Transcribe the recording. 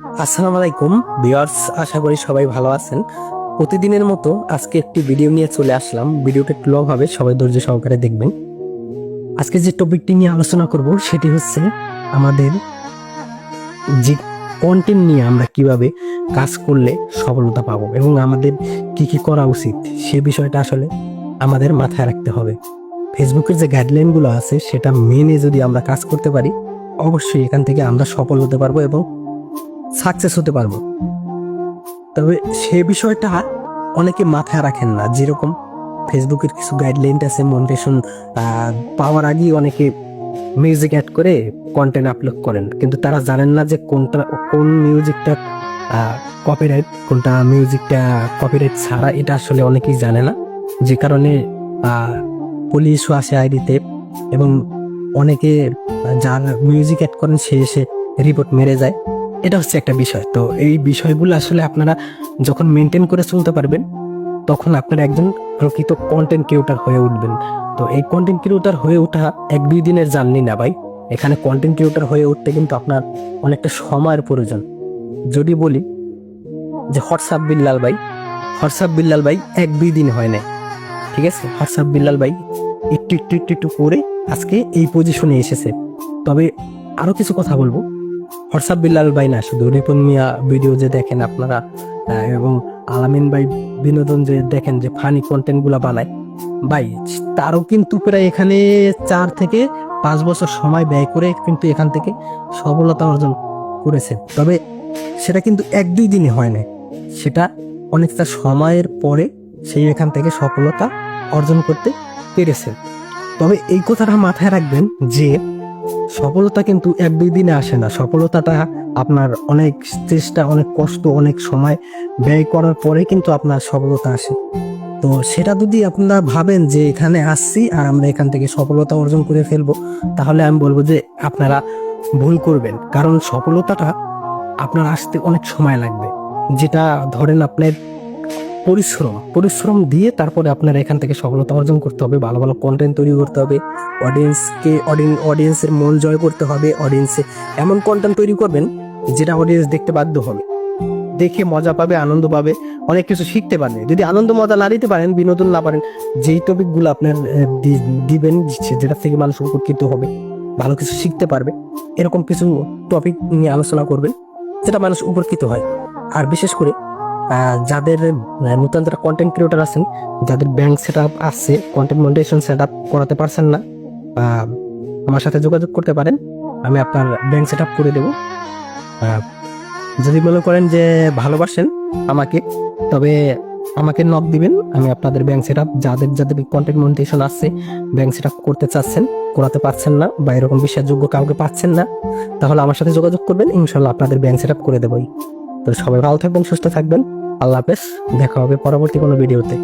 আসসালামু আলাইকুম, ভিউয়ার্স, আশা করি সবাই ভালো আছেন। প্রতিদিনের মতো আজকে একটি ভিডিও নিয়ে চলে আসলাম। ভিডিওটা একটু লং হবে, সবাই ধৈর্য সহকারে দেখবেন। আজকে যে টপিকটি নিয়ে আলোচনা করব, সেটি হচ্ছে আমাদের যে কন্টেন্ট নিয়ে আমরা কীভাবে কাজ করলে সফলতা পাবো এবং আমাদের কি কি করা উচিত, সে বিষয়টা আসলে আমাদের মাথায় রাখতে হবে। ফেসবুকের যে গাইডলাইনগুলো আছে, সেটা মেনে যদি আমরা কাজ করতে পারি, অবশ্যই এখান থেকে আমরা সফল হতে পারব এবং সাকসেস হতে পারব। তবে সে বিষয়টা অনেকে মাথায় রাখেন না। যেরকম ফেসবুকের কিছু গাইডলাইন আছে মনিটেশন পাওয়ার আগেই অনেকে মিউজিক অ্যাড করে কন্টেন্ট আপলোড করেন। কিন্তু তারা জানেন না যে কোনটা, কোন মিউজিকটা কপিরাইট কোনটা মিউজিকটা কপিরাইট ছাড়া এটা আসলে অনেকেই জানে না। যে কারণে পুলিশও আসে আইডিতে এবং অনেকে যার মিউজিক অ্যাড করেন, সে এসে রিপোর্ট মেরে যায়। এটা হচ্ছে একটা বিষয়। তো এই বিষয়গুলো আসলে আপনারা যখন মেনটেন করে চলতে পারবেন, তখন আপনারা একজন প্রকৃত কন্টেন্ট ক্রিয়েটার হয়ে উঠবেন। তো এই কন্টেন্ট ক্রিয়েটার হয়ে ওঠা এক দুই দিনের জার্নি না ভাই। এখানে কন্টেন্ট ক্রিয়েটার হয়ে উঠতে কিন্তু আপনার অনেকটা সময়ের প্রয়োজন। যদি বলি যে হোয়াটসঅ্যাপ বিল্লাল ভাই হোয়াটসঅ্যাপ বিল্লাল ভাই এক দুই দিন হয় না ঠিক আছে? হোয়াটসঅ্যাপ বিল্লাল ভাই একটু একটু একটু একটু করে আজকে এই পজিশনে এসেছে। তবে আরও কিছু কথা বলব। হোয়াটসঅ্যাপ বিল্লাল ভাই না, শুধু রিপন মিয়া ভিডিও যে দেখেন আপনারা এবং আলামিন ভাই বিনোদন যে দেখেন যে ফানি কন্টেন্টগুলা বানায়। ভাই, তারও কিন্তু প্রায় এখানে চার থেকে পাঁচ বছর সময় ব্যয় করে কিন্তু এখান থেকে সফলতা অর্জন করেছে। তবে সেটা কিন্তু এক দুই দিনে হয় না সেটা অনেকটা সময়ের পরে সেই এখান থেকে সফলতা অর্জন করতে পেরেছে। তবে এই কথাটা মাথায় রাখবেন যে সফলতা কিন্তু এক দুই দিনে আসে না। সফলতাটা আপনার অনেক চেষ্টা, অনেক কষ্ট, অনেক সময় ব্যয় করার পরে কিন্তু আপনার সফলতা আসে। তো সেটা যদি আপনারা ভাবেন যে এখানে আসছি আর আমরা এখান থেকে সফলতা অর্জন করে ফেলব, তাহলে আমি বলব যে আপনারা ভুল করবেন। কারণ সফলতাটা আপনার আসতে অনেক সময় লাগবে। যেটা ধরেন আপনার পরিশ্রম পরিশ্রম দিয়ে তারপরে আপনার এখান থেকে সফলতা অর্জন করতে হবে, ভালো ভালো কন্টেন্ট তৈরি করতে হবে অডিয়েন্সকে অডিয়েন্সের মন জয় করতে হবে অডিয়েন্সে এমন কন্টেন্ট তৈরি করবেন যেটা অডিয়েন্স দেখতে বাধ্য হবে। দেখে মজা পাবে, আনন্দ পাবে, অনেক কিছু শিখতে পারবে। যদি আনন্দ, মজা না দিতে পারেন, বিনোদন না পারেন, যেই টপিকগুলো আপনার দিবেন যেটা থেকে মানুষ উপকৃত হবে, ভালো কিছু শিখতে পারবে, এরকম কিছু টপিক নিয়ে আলোচনা করবেন, যেটা মানুষ উপকৃত হয়। আর বিশেষ করে যাদের নতুন যারা কন্টেন্ট ক্রিয়েটার আছেন, যাদের ব্যাংক সেট আপ আছে কন্টেন্ট মনিটেশন সেট আপ করাতে পারছেন না আমার সাথে যোগাযোগ করতে পারেন, আমি আপনার ব্যাংক সেট আপ করে দেবো। যদি মনে করেন যে ভালোবাসেন আমাকে, তবে আমাকে নক দিবেন, আমি আপনাদের ব্যাংক সেট আপ যাদের যাদের কন্টেন্ট মনিটেশন আছে ব্যাংক সেট আপ করতে চাচ্ছেন, করাতে পারছেন না, বা এরকম বিশ্বাসযোগ্য কাউকে পাচ্ছেন না, তাহলে আমার সাথে যোগাযোগ করবেন, ইনশাল্লাহ আপনাদের ব্যাংক সেট আপ করে দেবই। তো সবাই ভালো থাকবেন, সুস্থ থাকবেন। আল্লাহ হাফেজ দেখা হবে পরবর্তী কোনো ভিডিওতে।